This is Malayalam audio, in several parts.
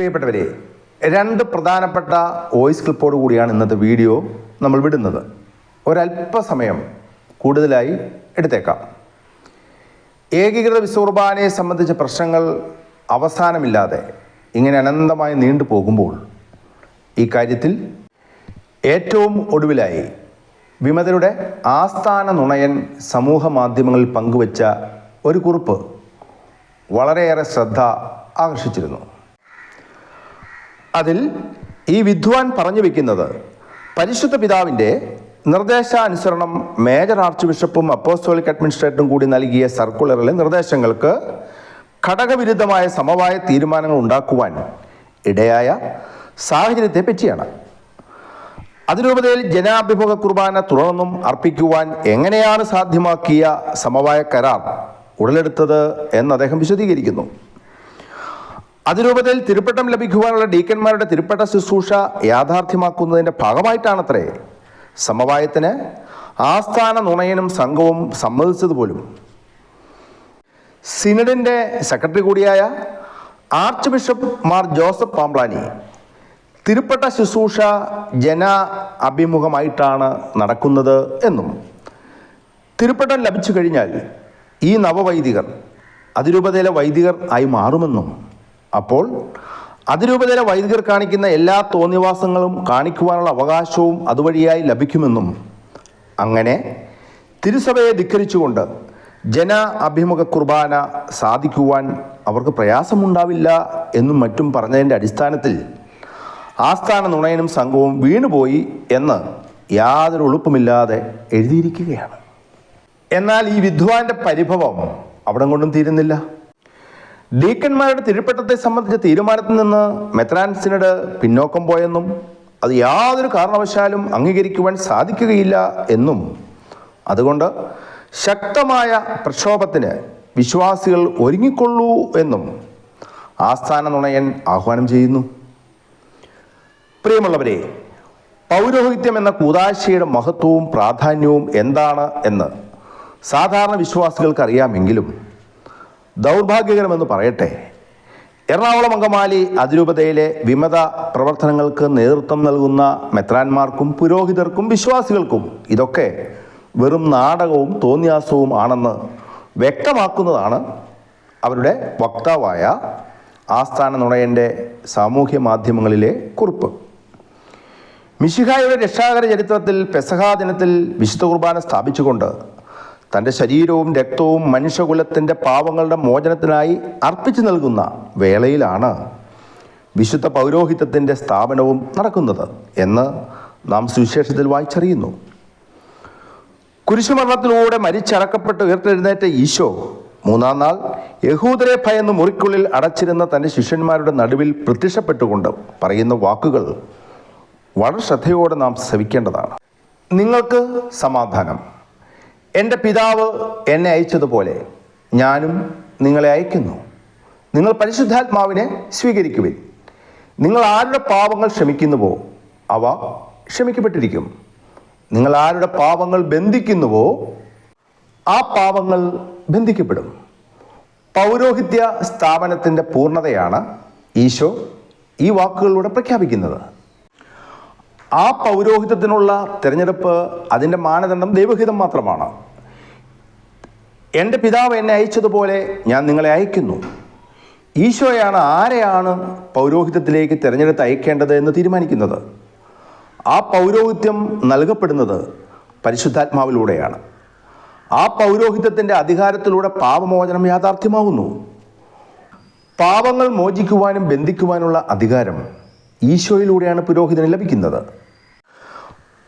പ്രിയപ്പെട്ടവരെ രണ്ട് പ്രധാനപ്പെട്ട വോയിസ് ക്ലിപ്പോട് കൂടിയാണ് ഇന്നത്തെ വീഡിയോ നമ്മൾ വിടുന്നത്. ഒരല്പസമയം കൂടുതലായി എടുത്തേക്കാം. ഏകീകൃത വിശ്വകുർബാനയെ സംബന്ധിച്ച പ്രശ്നങ്ങൾ അവസാനമില്ലാതെ ഇങ്ങനെ അനന്തമായി നീണ്ടു പോകുമ്പോൾ ഈ കാര്യത്തിൽ ഏറ്റവും ഒടുവിലായി വിമതരുടെ ആസ്ഥാന നുണയൻ സമൂഹ മാധ്യമങ്ങളിൽ പങ്കുവച്ച ഒരു കുറിപ്പ് വളരെയേറെ ശ്രദ്ധ ആകർഷിച്ചിരുന്നു. അതിൽ ഈ വിദ്വാൻ പറഞ്ഞു വെക്കുന്നത് പരിശുദ്ധ പിതാവിന്റെ നിർദ്ദേശാനുസരണം മേജർ ആർച്ച് ബിഷപ്പും അപ്പോസ്റ്റോളിക് അഡ്മിനിസ്ട്രേറ്ററും കൂടി നൽകിയ സർക്കുലറിലെ നിർദ്ദേശങ്ങൾക്ക് ഘടകവിരുദ്ധമായ സമവായ തീരുമാനങ്ങൾ ഉണ്ടാക്കുവാൻ ഇടയായ സാഹചര്യത്തെ പറ്റിയാണ്. അതിരൂപതയിൽ ജനാഭിമുഖ കുർബാന തുടർന്നും അർപ്പിക്കുവാൻ എങ്ങനെയാണ് സാധ്യമാക്കിയ സമവായ കരാർ ഉടലെടുത്തത് എന്ന് അദ്ദേഹം വിശദീകരിക്കുന്നു. അതിരൂപതയിൽ തിരുപ്പട്ടം ലഭിക്കുവാനുള്ള ഡീക്കന്മാരുടെ തിരുപ്പട്ട ശുശ്രൂഷ യാഥാർത്ഥ്യമാക്കുന്നതിന്റെ ഭാഗമായിട്ടാണത്രേ. സമവായത്തിന് ആസ്ഥാന നുണയനും സംഘവും സമ്മതിച്ചതുപോലും. സിനഡിന്റെ സെക്രട്ടറി കൂടിയായ arch bishop Mar Joseph Pamplany തിരുപ്പട്ട ശുശ്രൂഷ ജന അഭിമുഖമായിട്ടാണ് നടക്കുന്നത് എന്നും. തിരുപ്പട്ടം ലഭിച്ചു കഴിഞ്ഞാൽ ഈ നവവൈദികർ അതിരൂപതയിലെ വൈദികർ ആയി മാറുമെന്നും. അപ്പോൾ അതിരൂപതയിലെ വൈദികർ കാണിക്കുന്ന എല്ലാ തോന്നിവാസങ്ങളും കാണിക്കുവാനുള്ള അവകാശവും അതുവഴിയായി ലഭിക്കുമെന്നും അങ്ങനെ തിരുസഭയെ ധിക്കരിച്ചുകൊണ്ട് ജന അഭിമുഖ കുർബാന സാധിക്കുവാൻ അവർക്ക് പ്രയാസമുണ്ടാവില്ല എന്നും മറ്റും പറഞ്ഞതിന്റെ അടിസ്ഥാനത്തിൽ ആസ്ഥാന നുണയനും സംഘവും വീണുപോയി എന്ന് യാതൊരു എളുപ്പമില്ലാതെ എഴുതിയിരിക്കുകയാണ്. എന്നാൽ ഈ വിദ്വാന്റെ പരിഭവം അവിടം കൊണ്ടും തീരുന്നില്ല. ഡീക്കന്മാരുടെ തിരുപ്പട്ടത്തെ സംബന്ധിച്ച തീരുമാനത്തിൽ നിന്ന് മെത്രാൻസിനോട് പിന്നോക്കം പോയെന്നും അത് യാതൊരു കാരണവശാലും അംഗീകരിക്കുവാൻ സാധിക്കുകയില്ല എന്നും. അതുകൊണ്ട് ശക്തമായ പ്രക്ഷോഭത്തിന് വിശ്വാസികൾ ഒരുങ്ങിക്കൊള്ളൂ എന്നും ആസ്ഥാന നുണയൻ ആഹ്വാനം ചെയ്യുന്നു. പ്രിയമുള്ളവരെ പൗരോഹിത്യം എന്ന കൂതാശയുടെ മഹത്വവും പ്രാധാന്യവും എന്താണ് എന്ന് സാധാരണ വിശ്വാസികൾക്ക് അറിയാമെങ്കിലും ദൗർഭാഗ്യകരമെന്ന് പറയട്ടെ. എറണാകുളം അങ്കമാലി അതിരൂപതയിലെ വിമത പ്രവർത്തനങ്ങൾക്ക് നേതൃത്വം നൽകുന്ന മെത്രാന്മാർക്കും പുരോഹിതർക്കും വിശ്വാസികൾക്കും ഇതൊക്കെ വെറും നാടകവും തോന്നിയാസവും ആണെന്ന് വ്യക്തമാക്കുന്നതാണ് അവരുടെ വക്താവായ ആസ്ഥാന നുണയന്റെ സാമൂഹ്യ മാധ്യമങ്ങളിലെ കുറിപ്പ്. മിശിഹായുടെ രക്ഷാകര ചരിത്രത്തിൽ പെസഹാ ദിനത്തിൽ വിശുദ്ധ കുർബാന സ്ഥാപിച്ചുകൊണ്ട് തന്റെ ശരീരവും രക്തവും മനുഷ്യകുലത്തിന്റെ പാവങ്ങളുടെ മോചനത്തിനായി അർപ്പിച്ചു നൽകുന്ന വേളയിലാണ് വിശുദ്ധ പൗരോഹിത്യത്തിന്റെ സ്ഥാപനവും നടക്കുന്നത് എന്ന് നാം സുവിശേഷത്തിൽ വായിച്ചറിയുന്നു. കുരിശുമരണത്തിലൂടെ മരിച്ചടക്കപ്പെട്ട് ഉയർത്തെഴുന്നേറ്റ ഈശോ മൂന്നാം നാൾ യഹൂദരെ ഭയന്ന് മുറിക്കുള്ളിൽ അടച്ചിരുന്ന തന്റെ ശിഷ്യന്മാരുടെ നടുവിൽ പ്രത്യക്ഷപ്പെട്ടുകൊണ്ട് പറയുന്ന വാക്കുകൾ വളരെ ശ്രദ്ധയോടെ നാം ശ്രവിക്കേണ്ടതാണ്. നിങ്ങൾക്ക് സമാധാനം. എന്റെ പിതാവ് എന്നെ അയച്ചതുപോലെ ഞാനും നിങ്ങളെ അയക്കുന്നു. നിങ്ങൾ പരിശുദ്ധാത്മാവിനെ സ്വീകരിക്കുവിൻ. നിങ്ങൾ ആരുടെ പാപങ്ങൾ ക്ഷമിക്കുന്നുവോ അവ ക്ഷമിക്കപ്പെട്ടിരിക്കും. നിങ്ങൾ ആരുടെ പാപങ്ങൾ ബന്ധിക്കുന്നുവോ ആ പാപങ്ങൾ ബന്ധിക്കപ്പെടും. പൗരോഹിത്യ സ്ഥാപനത്തിന്റെ പൂർണതയാണ് ഈശോ ഈ വാക്കുകളിലൂടെ പ്രഖ്യാപിക്കുന്നത്. ആ പൗരോഹിത്യത്തിനുള്ള തിരഞ്ഞെടുപ്പ് അതിന്റെ മാനദണ്ഡം ദൈവഹിതം മാത്രമാണ്. എന്റെ പിതാവ് എന്നെ അയച്ചതുപോലെ ഞാൻ നിങ്ങളെ അയക്കുന്നു. ഈശോയാണ് ആരെയാണ് പൗരോഹിത്യത്തിലേക്ക് തിരഞ്ഞെടുത്ത് അയക്കേണ്ടത് എന്ന് തീരുമാനിക്കുന്നത്. ആ പൗരോഹിത്യം നൽകപ്പെടുന്നത് പരിശുദ്ധാത്മാവിലൂടെയാണ്. ആ പൗരോഹിത്യത്തിന്റെ അധികാരത്തിലൂടെ പാപമോചനം യാഥാർത്ഥ്യമാകുന്നു പാപങ്ങൾ മോചിക്കുവാനും ബന്ധിക്കുവാനുള്ള അധികാരം ഈശോയിലൂടെയാണ് പുരോഹിതന് ലഭിക്കുന്നത്.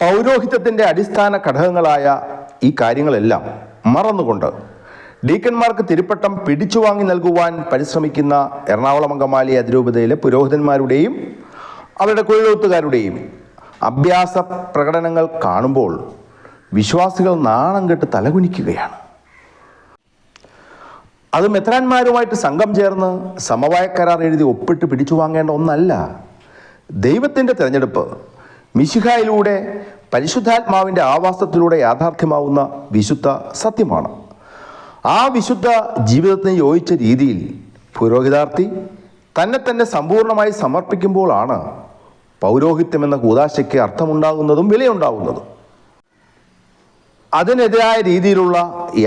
പൗരോഹിത്യത്തിന്റെ അടിസ്ഥാന ഘടകങ്ങളായ ഈ കാര്യങ്ങളെല്ലാം മറന്നുകൊണ്ട് ഡീക്കന്മാർക്ക് തിരുപ്പട്ടം പിടിച്ചു വാങ്ങി നൽകുവാൻ പരിശ്രമിക്കുന്ന എറണാകുളം അങ്കമാലി അതിരൂപതയിലെ പുരോഹിതന്മാരുടെയും അവരുടെ കുഴലെഴുത്തുകാരുടെയും അഭ്യാസ പ്രകടനങ്ങൾ കാണുമ്പോൾ വിശ്വാസികൾ നാണം കെട്ട് തലകുനിക്കുകയാണ്. അത് മെത്രാന്മാരുമായിട്ട് സംഘം ചേർന്ന് സമവായ കരാർ എഴുതി ഒപ്പിട്ട് പിടിച്ചു വാങ്ങേണ്ട ഒന്നല്ല. ദൈവത്തിന്റെ തിരഞ്ഞെടുപ്പ് മിശിഹായിലൂടെ പരിശുദ്ധാത്മാവിന്റെ ആവാസത്തിലൂടെ യാഥാർത്ഥ്യമാവുന്ന വിശുദ്ധ സത്യമാണ്. ആ വിശുദ്ധ ജീവിതത്തിന് യോജിച്ച രീതിയിൽ പുരോഹിതാർത്ഥി തന്നെ തന്നെ സമ്പൂർണമായി സമർപ്പിക്കുമ്പോഴാണ് പൗരോഹിത്യം എന്ന കൂതാശയ്ക്ക് അർത്ഥമുണ്ടാകുന്നതും വിലയുണ്ടാകുന്നതും. അതിനെതിരായ രീതിയിലുള്ള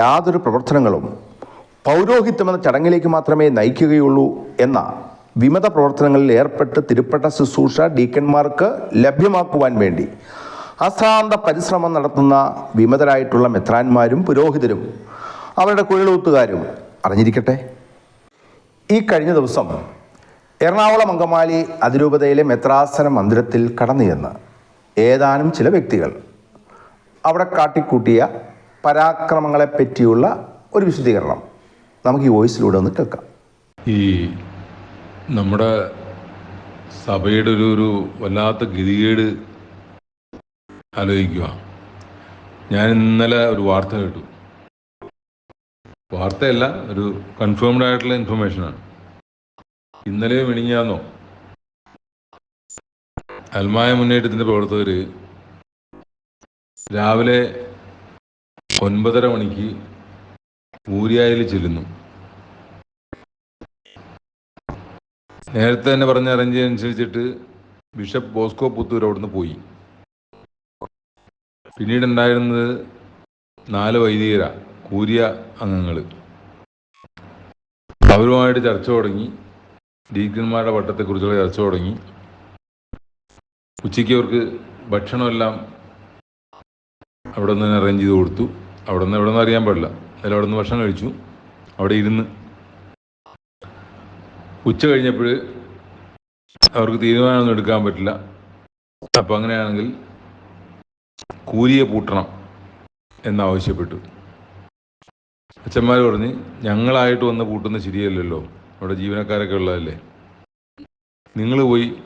യാതൊരു പ്രവർത്തനങ്ങളും പൗരോഹിത്യം എന്ന ചടങ്ങിലേക്ക് മാത്രമേ നയിക്കുകയുള്ളൂ എന്ന വിമത പ്രവർത്തനങ്ങളിൽ ഏർപ്പെട്ട് തിരുപ്പെട്ട ശുശ്രൂഷ ഡീക്കന്മാർക്ക് ലഭ്യമാക്കുവാൻ വേണ്ടി അശ്രാന്ത പരിശ്രമം നടത്തുന്ന വിമതരായിട്ടുള്ള മെത്രാന്മാരും പുരോഹിതരും അവരുടെ കുഴലൂത്തുകാരും അറിഞ്ഞിരിക്കട്ടെ. ഈ കഴിഞ്ഞ ദിവസം എറണാകുളം അങ്കമാലി അതിരൂപതയിലെ മെത്രാസന മന്ദിരത്തിൽ കടന്നു ചെന്ന് ഏതാനും ചില വ്യക്തികൾ അവിടെ കാട്ടിക്കൂട്ടിയ പരാക്രമങ്ങളെ പറ്റിയുള്ള ഒരു വിശദീകരണം. നമുക്ക് ഈ വോയിസിലൂടെ ഒന്ന് കേൾക്കാം. ഈ നമ്മുടെ സഭയുടെ ഒരു ഒരു വല്ലാത്ത ഗതികേട് ആലോചിക്കുക. ഞാൻ ഇന്നലെ ഒരു വാർത്ത കേട്ടു. വാർത്തയല്ല ഒരു കൺഫേംഡ് ആയിട്ടുള്ള ഇൻഫർമേഷനാണ് ഇന്നലെ വിണിഞ്ഞാന്നോ അൽമായ മുന്നേറ്റത്തിന്റെ പ്രവർത്തകർ രാവിലെ ഒൻപതര മണിക്ക് ഊരിയായിൽ ചെല്ലുന്നു. നേരത്തെ തന്നെ പറഞ്ഞ അറേഞ്ച് അനുസരിച്ചിട്ട് ബിഷപ്പ് ബോസ്കോ പുത്തൂർ അവിടുന്ന് പോയി. പിന്നീട് ഉണ്ടായിരുന്നത് നാല് വൈദികര കൂരിയ അംഗങ്ങൾ അവരുമായിട്ട് ചർച്ച തുടങ്ങി. ഡീക്കന്മാരുടെ വട്ടത്തെക്കുറിച്ചുള്ള ചർച്ച തുടങ്ങി. ഉച്ചയ്ക്ക് അവർക്ക് ഭക്ഷണമെല്ലാം അവിടെ നിന്ന് അറേഞ്ച് ചെയ്ത് കൊടുത്തു. അവിടെ നിന്ന് എവിടെ നിന്ന് അറിയാൻ പാടില്ല. അതിൽ അവിടെ നിന്ന് ഭക്ഷണം കഴിച്ചു. അവിടെ ഇരുന്ന് ഉച്ച കഴിഞ്ഞപ്പോൾ അവർക്ക് തീരുമാനമൊന്നും എടുക്കാൻ പറ്റില്ല. അപ്പം അങ്ങനെയാണെങ്കിൽ കൂലിയെ പൂട്ടണം എന്നാവശ്യപ്പെട്ടു. അച്ഛന്മാർ പറഞ്ഞ് ഞങ്ങളായിട്ട് വന്ന് പൂട്ടുന്ന ശരിയല്ലല്ലോ. അവിടെ ജീവനക്കാരൊക്കെ ഉള്ളതല്ലേ. നിങ്ങൾ പോയി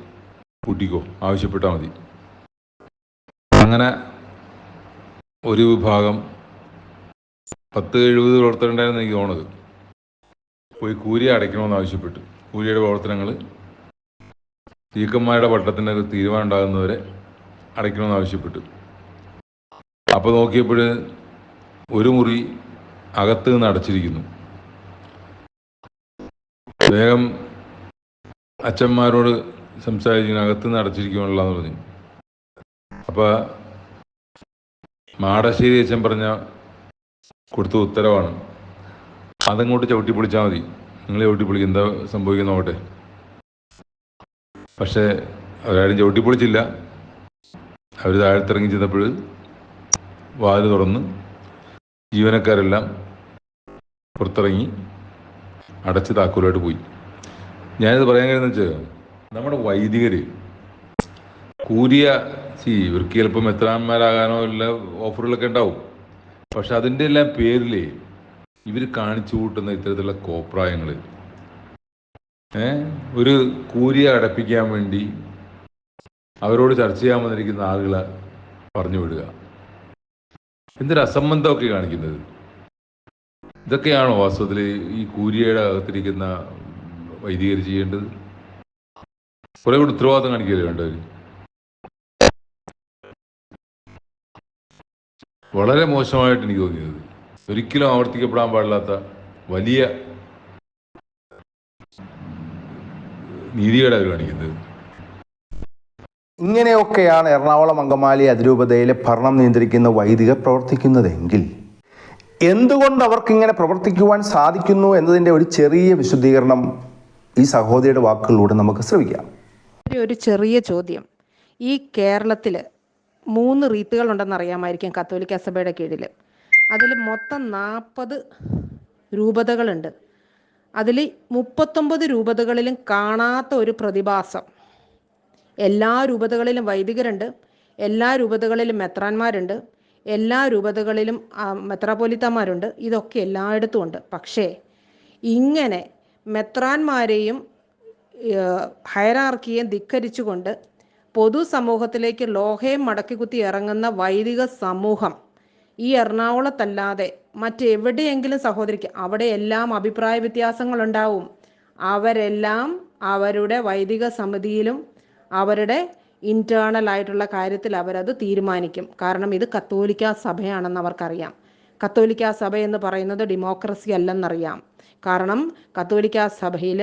പൂട്ടിക്കോ. ആവശ്യപ്പെട്ടാൽ മതി. അങ്ങനെ ഒരു വിഭാഗം പത്ത് എഴുപത് പ്രവർത്തകരുണ്ടായിരുന്നു എനിക്ക് തോന്നുന്നത്. പോയി കൂലി അടയ്ക്കണമെന്ന് ആവശ്യപ്പെട്ടു. കൂലിയുടെ പ്രവർത്തനങ്ങൾ ചീക്കന്മാരുടെ പട്ടത്തിന്റെ ഒരു തീരുമാനം ഉണ്ടാകുന്നവരെ അടയ്ക്കണമെന്ന് ആവശ്യപ്പെട്ടു. അപ്പോൾ നോക്കിയപ്പോൾ ഒരു മുറി അകത്ത് നിന്ന് അടച്ചിരിക്കുന്നു. വേഗം അച്ഛന്മാരോട് സംസാരിച്ചു അകത്ത് നിന്ന് അടച്ചിരിക്കുമല്ലാന്ന് പറഞ്ഞു. അപ്പോൾ മാടശ്ശേരി അച്ഛൻ പറഞ്ഞ കൊടുത്ത ഉത്തരവാണ്. അതങ്ങോട്ട് ചവിട്ടി പൊളിച്ചാൽ മതി. നിങ്ങൾ ചവിട്ടി പൊളിക്കും. എന്താ സംഭവിക്കുന്ന നോക്കട്ടെ പക്ഷേ അവരാരും ചവിട്ടി പൊളിച്ചില്ല. അവർ താഴത്തിറങ്ങി ചെന്നപ്പോൾ വാതിൽ തുറന്ന് ജീവനക്കാരെല്ലാം പുറത്തിറങ്ങി അടച്ച് താക്കോലായിട്ട് പോയി. ഞാനിത് പറയാൻ കഴിയുന്ന വെച്ചാൽ നമ്മുടെ വൈദികർ കൂരിയ സി ഇവർക്ക് ചിലപ്പം എത്രാന്മാരാകാനോ ഉള്ള ഓഫറുകളൊക്കെ ഉണ്ടാവും. പക്ഷെ അതിന്റെ എല്ലാം പേരിൽ ഇവർ കാണിച്ചു കൂട്ടുന്ന ഇത്തരത്തിലുള്ള കോപ്രായങ്ങൾ ഒരു കൂരിയ അടപ്പിക്കാൻ വേണ്ടി അവരോട് ചർച്ച ചെയ്യാൻ വന്നിരിക്കുന്ന ആളുകളെ പറഞ്ഞു വിടുക. എന്തൊരു അസംബന്ധമൊക്കെ കാണിക്കുന്നത്. ഇതൊക്കെയാണോ വാസ്തവത്തിൽ ഈ കൂരിയയുടെ അകത്തിരിക്കുന്ന വൈദികർ ചെയ്യേണ്ടത്? കുറെ കൂടി ഉത്തരവാദിത്തം കാണിക്കുകയല്ലേ വേണ്ടവർ വളരെ മോശമായിട്ട് എനിക്ക് തോന്നിയത്. ഒരിക്കലും ആവർത്തിക്കപ്പെടാൻ പാടില്ലാത്ത വലിയ നീതികേട് അവർ കാണിക്കുന്നത്. ഇങ്ങനെയൊക്കെയാണ് എറണാകുളം അങ്കമാലി അതിരൂപതയിലെ ഭരണം നിയന്ത്രിക്കുന്ന വൈദികർ പ്രവർത്തിക്കുന്നതെങ്കിൽ എന്തുകൊണ്ട് അവർക്കിങ്ങനെ പ്രവർത്തിക്കുവാൻ സാധിക്കുന്നു എന്നതിന്റെ ഒരു ചെറിയ വിശദീകരണം ഈ സഹോദരിയുടെ വാക്കുകളിലൂടെ നമുക്ക് ശ്രമിക്കാം ഒരു- ഒരു ചെറിയ ചോദ്യം. ഈ കേരളത്തിൽ മൂന്ന് റീത്തുകളുണ്ടെന്ന് അറിയാമായിരിക്കും കത്തോലിക്ക സഭയുടെ കീഴിൽ അതിൽ മൊത്തം നാൽപ്പത് രൂപതകളുണ്ട്. അതിൽ മുപ്പത്തൊമ്പത് രൂപതകളിലും കാണാത്ത ഒരു പ്രതിഭാസം. എല്ലാ രൂപതകളിലും വൈദികരുണ്ട്. എല്ലാ രൂപതകളിലും മെത്രാന്മാരുണ്ട്. എല്ലാ രൂപതകളിലും മെത്രാപോലിത്തമാരുണ്ട് ഇതൊക്കെ എല്ലായിടത്തും ഉണ്ട്. പക്ഷേ ഇങ്ങനെ മെത്രാന്മാരെയും ഹയറാർക്കിയെ ധിക്കരിച്ചുകൊണ്ട് പൊതുസമൂഹത്തിലേക്ക് ലോഹയം മടക്കിക്കുത്തി ഇറങ്ങുന്ന വൈദിക സമൂഹം ഈ എറണാകുളത്തല്ലാതെ മറ്റെവിടെയെങ്കിലും സഹോദരിക്ക് അവിടെ എല്ലാം അഭിപ്രായ വ്യത്യാസങ്ങളുണ്ടാവും. അവരെല്ലാം അവരുടെ വൈദിക സമിതിയിലും അവരുടെ ഇന്റേണൽ ആയിട്ടുള്ള കാര്യത്തിൽ അവരത് തീരുമാനിക്കും. കാരണം ഇത് കത്തോലിക്ക സഭയാണെന്ന് അവർക്കറിയാം. കത്തോലിക്ക സഭ എന്ന് പറയുന്നത് ഡെമോക്രസി അല്ലെന്നറിയാം. കാരണം കത്തോലിക്ക സഭയിൽ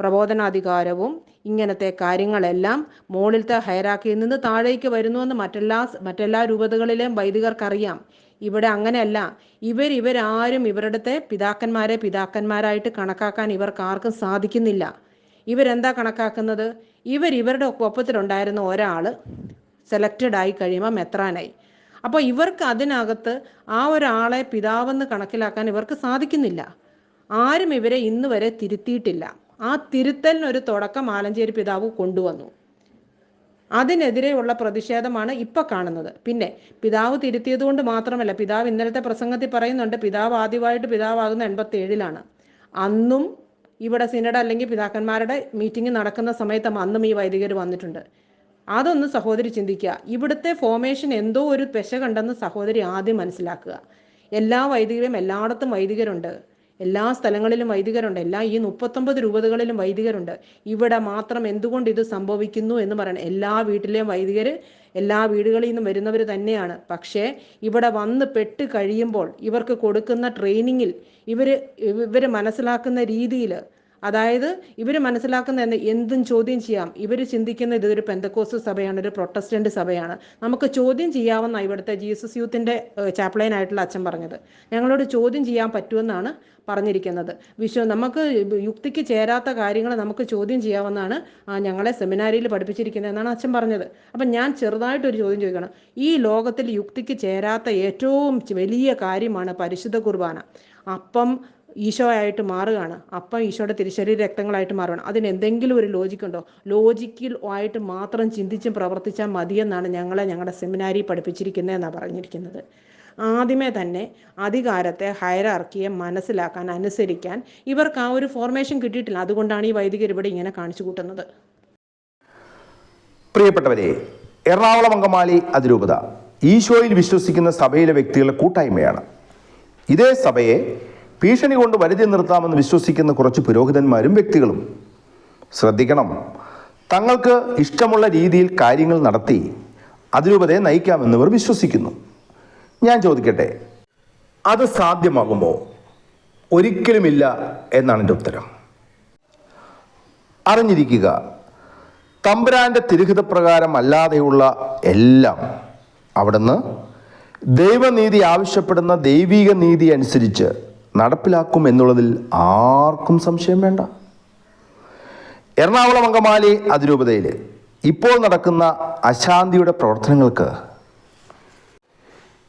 പ്രബോധനാധികാരവും ഇങ്ങനത്തെ കാര്യങ്ങളെല്ലാം മുകളിലത്തെ ഹൈറാക്കിയിൽ നിന്ന് താഴേക്ക് വരുന്നുവെന്ന് മറ്റെല്ലാ മറ്റെല്ലാ രൂപതകളിലെയും വൈദികർക്കറിയാം. ഇവിടെ അങ്ങനെയല്ല. ഇവർ ഇവരാരും ഇവരുടെ പിതാക്കന്മാരെ പിതാക്കന്മാരായിട്ട് കണക്കാക്കാൻ ഇവർക്ക് ആർക്കും സാധിക്കുന്നില്ല. ഇവരെന്താ കണക്കാക്കുന്നത്? ഇവർ ഇവരുടെ ഒപ്പത്തിലുണ്ടായിരുന്ന ഒരാൾ സെലക്റ്റഡ് ആയി കഴിയുമ്പോൾ മെത്രാനായി. അപ്പോൾ ഇവർക്ക് അതിനകത്ത് ആ ഒരാളെ പിതാവെന്ന് കണക്കിലാക്കാൻ ഇവർക്ക് സാധിക്കുന്നില്ല. ആരും ഇവരെ ഇന്ന് വരെ തിരുത്തിയിട്ടില്ല. ആ തിരുത്തലിനൊരു തുടക്കം ആലഞ്ചേരി പിതാവ് കൊണ്ടുവന്നു. അതിനെതിരെയുള്ള പ്രതിഷേധമാണ് ഇപ്പൊ കാണുന്നത്. പിന്നെ പിതാവ് തിരുത്തിയത് കൊണ്ട് മാത്രമല്ല പിതാവ് ഇന്നലത്തെ പ്രസംഗത്തിൽ പറയുന്നുണ്ട് പിതാവ് ആദ്യമായിട്ട് പിതാവാകുന്ന എൺപത്തി ഏഴിലാണ് അന്നും ഇവിടെ സിനഡ് അല്ലെങ്കിൽ പിതാക്കന്മാരുടെ മീറ്റിംഗ് നടക്കുന്ന സമയത്ത് അന്നും ഈ വൈദികർ വന്നിട്ടുണ്ട്. അതൊന്ന് സഹോദരി ചിന്തിക്കുക. ഇവിടുത്തെ ഫോമേഷൻ എന്തോ ഒരു പെശ കണ്ടെന്ന് സഹോദരി ആദ്യം മനസ്സിലാക്കുക. എല്ലാ വൈദികരും എല്ലായിടത്തും വൈദികരുണ്ട്. എല്ലാ സ്ഥലങ്ങളിലും വൈദികരുണ്ട്. എല്ലാ ഈ മുപ്പത്തൊമ്പത് രൂപതകളിലും വൈദികരുണ്ട്. ഇവിടെ മാത്രം എന്തുകൊണ്ട് ഇത് സംഭവിക്കുന്നു എന്ന് പറയണം. എല്ലാ വീട്ടിലെയും വൈദികർ എല്ലാ വീടുകളിൽ നിന്നും വരുന്നവർ തന്നെയാണ്. പക്ഷേ ഇവിടെ വന്ന് പെട്ട് കഴിയുമ്പോൾ ഇവർക്ക് കൊടുക്കുന്ന ട്രെയിനിങ്ങിൽ ഇവർ ഇവർ മനസ്സിലാക്കുന്ന രീതിയിൽ അതായത് ഇവർ മനസ്സിലാക്കുന്ന എന്ത് ചോദ്യം ചെയ്യാം. ഇവർ ചിന്തിക്കുന്ന ഇതൊരു പെന്തക്കോസ് സഭയാണ് ഒരു പ്രൊട്ടസ്റ്റന്റ് സഭയാണ്. നമുക്ക് ചോദ്യം ചെയ്യാമെന്നാണ് ഇവിടുത്തെ ജീസസ് യൂത്തിന്റെ ചാപ്ലൈൻ ആയിട്ടുള്ള അച്ഛൻ പറഞ്ഞത്. ഞങ്ങളോട് ചോദ്യം ചെയ്യാൻ പറ്റുമെന്നാണ് പറഞ്ഞിരിക്കുന്നത്. വിശ്വ നമുക്ക് യുക്തിക്ക് ചേരാത്ത കാര്യങ്ങൾ നമുക്ക് ചോദ്യം ചെയ്യാമെന്നാണ് ഞങ്ങളെ സെമിനാരിയിൽ പഠിപ്പിച്ചിരിക്കുന്നത് എന്നാണ് അച്ഛൻ പറഞ്ഞത്. അപ്പം ഞാൻ ചെറുതായിട്ടൊരു ചോദ്യം ചോദിക്കണം. ഈ ലോകത്തിൽ യുക്തിക്ക് ചേരാത്ത ഏറ്റവും വലിയ കാര്യമാണ് പരിശുദ്ധ കുർബാന. അപ്പം ഈശോ ആയിട്ട് മാറുകയാണ്. അപ്പം ഈശോയുടെ തിരിശരീര രക്തങ്ങളായിട്ട് മാറുകയാണ്. അതിന് എന്തെങ്കിലും ഒരു ലോജിക്കുണ്ടോ ലോജിക്കിൽ ആയിട്ട് മാത്രം ചിന്തിച്ചും പ്രവർത്തിച്ചാൽ മതിയെന്നാണ് ഞങ്ങളെ ഞങ്ങളുടെ സെമിനാരി പഠിപ്പിച്ചിരിക്കുന്നത് എന്നാണ് പറഞ്ഞിരിക്കുന്നത്. ആദ്യമേ തന്നെ അധികാരത്തെ ഹയറാർക്കിയെ മനസ്സിലാക്കാൻ അനുസരിക്കാൻ ഇവർക്ക് ആ ഒരു ഫോർമേഷൻ കിട്ടിയിട്ടില്ല. അതുകൊണ്ടാണ് ഈ വൈദികർ ഇവിടെ ഇങ്ങനെ കാണിച്ചു കൂട്ടുന്നത്. പ്രിയപ്പെട്ടവരെ എറണാകുളം അങ്കമാലി അതിരൂപത. ഈശോയിൽ വിശ്വസിക്കുന്ന സഭയിലെ വ്യക്തികളുടെ കൂട്ടായ്മയാണ്. ഇതേ സഭയെ ഭീഷണി കൊണ്ട് വരുതി നിർത്താമെന്ന് വിശ്വസിക്കുന്ന കുറച്ച് പുരോഹിതന്മാരും വ്യക്തികളും. ശ്രദ്ധിക്കണം. തങ്ങൾക്ക് ഇഷ്ടമുള്ള രീതിയിൽ കാര്യങ്ങൾ നടത്തി അതിരൂപതയെ നയിക്കാമെന്നിവർ വിശ്വസിക്കുന്നു. ഞാൻ ചോദിക്കട്ടെ അത് സാധ്യമാകുമോ? ഒരിക്കലുമില്ല എന്നാണ് എന്റെ ഉത്തരം. അറിഞ്ഞിരിക്കുക തമ്പുരാന്റെ തിരുഹിതപ്രകാരം അല്ലാതെയുള്ള എല്ലാം അവിടുന്ന് ദൈവനീതി ആവശ്യപ്പെടുന്ന ദൈവിക നീതി അനുസരിച്ച് നടപ്പിലാക്കും എന്നുള്ളതിൽ ആർക്കും സംശയം വേണ്ട. എറണാകുളം അങ്കമാലി അതിരൂപതയിൽ ഇപ്പോൾ നടക്കുന്ന അശാന്തിയുടെ പ്രവർത്തനങ്ങൾക്ക്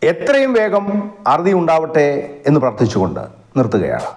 എത്രയും വേഗം അറുതി ഉണ്ടാവട്ടെ എന്ന് പ്രാർത്ഥിച്ചുകൊണ്ട് നിർത്തുകയാണ്.